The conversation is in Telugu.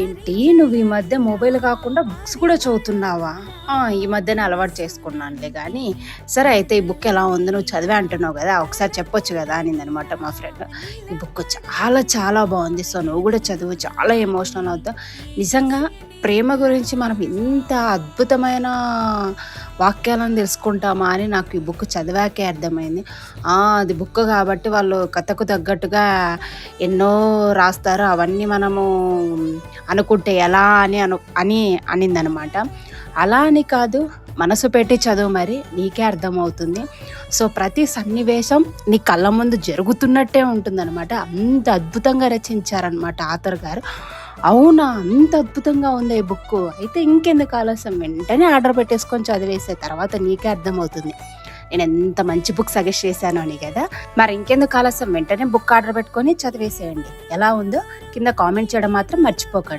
ఏంటి? నువ్వు ఈ మధ్య మొబైల్ కాకుండా బుక్స్ కూడా చదువుతున్నావా? ఈ మధ్యనే అలవాటు చేసుకున్నానులే కానీ సరే అయితే ఈ బుక్ ఎలా ఉంది? నువ్వు చదివే అంటున్నావు కదా ఒకసారి చెప్పొచ్చు కదా అని అనమాట మా ఫ్రెండ్. ఈ బుక్ చాలా చాలా బాగుంది. సో నువ్వు కూడా చదువు చాలా ఎమోషనల్ అవుతావు. నిజంగా ప్రేమ గురించి మనం ఇంత అద్భుతమైన వాక్యాలను తెలుసుకుంటామా అని నాకు ఈ బుక్ చదివాకే అర్థమైంది. అది బుక్ కాబట్టి వాళ్ళు కథకు తగ్గట్టుగా ఎన్నో రాస్తారు అవన్నీ మనము అనుకుంటే ఎలా అని అను అని అనిందనమాట. అలా అని కాదు మనసు పెట్టి చదువు మరి నీకే అర్థమవుతుంది. సో ప్రతి సన్నివేశం నీ కళ్ళ ముందు జరుగుతున్నట్టే ఉంటుందన్నమాట. అంత అద్భుతంగా రచించారనమాట ఆథర్ గారు. అవునా? అంత అద్భుతంగా ఉంది ఈ బుక్? అయితే ఇంకెందుకు ఆలస్యం? వెంటనే ఆర్డర్ పెట్టేసుకొని చదివేసే తర్వాత నీకే అర్థమవుతుంది. నేను ఎంత మంచి బుక్ సజెస్ట్ చేశాను అని కదా? మరి ఇంకెందుకు ఆలస్యం? వెంటనే బుక్ ఆర్డర్ పెట్టుకొని చదివేసేయండి. ఎలా ఉందో కింద కామెంట్ చేయడం మాత్రం మర్చిపోకండి.